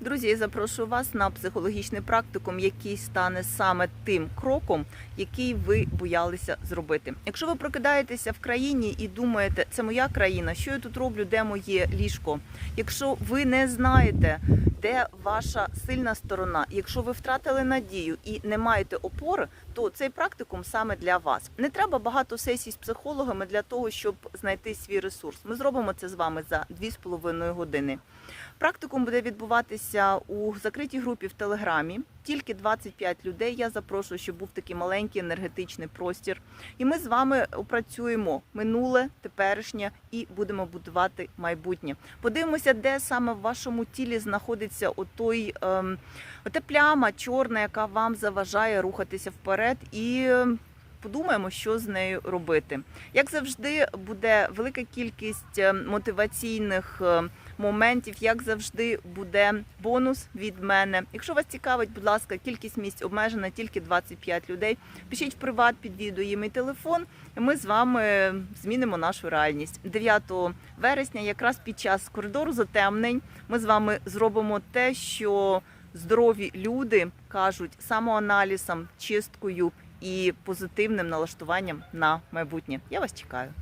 Друзі, я запрошую вас на психологічний практикум, який стане саме тим кроком, який ви боялися зробити. Якщо ви прокидаєтеся в країні і думаєте, це моя країна, що я тут роблю, де моє ліжко. Якщо ви не знаєте, де ваша сильна сторона, якщо ви втратили надію і не маєте опори, то цей практикум саме для вас. Не треба багато сесій з психологами для того, щоб знайти свій ресурс. Ми зробимо це з вами за 2,5 години. Практикум буде відбуватися у закритій групі в Телеграмі. Тільки 25 людей. Я запрошую, щоб був такий маленький енергетичний простір. І ми з вами опрацюємо минуле, теперішнє і будемо будувати майбутнє. Подивимося, де саме в вашому тілі знаходиться отой, ем, ота пляма чорна, яка вам заважає рухатися вперед, і ем, подумаємо, що з нею робити. Як завжди, буде велика кількість ем, мотиваційних. ем, моментів, як завжди, буде бонус від мене. Якщо вас цікавить, будь ласка, кількість місць обмежена тільки 25 людей. Пишіть в приват під відео є мій телефон, і ми з вами змінимо нашу реальність. 9 вересня, якраз під час коридору затемнень, ми з вами зробимо те, що здорові люди кажуть самоаналізом, чисткою і позитивним налаштуванням на майбутнє. Я вас чекаю.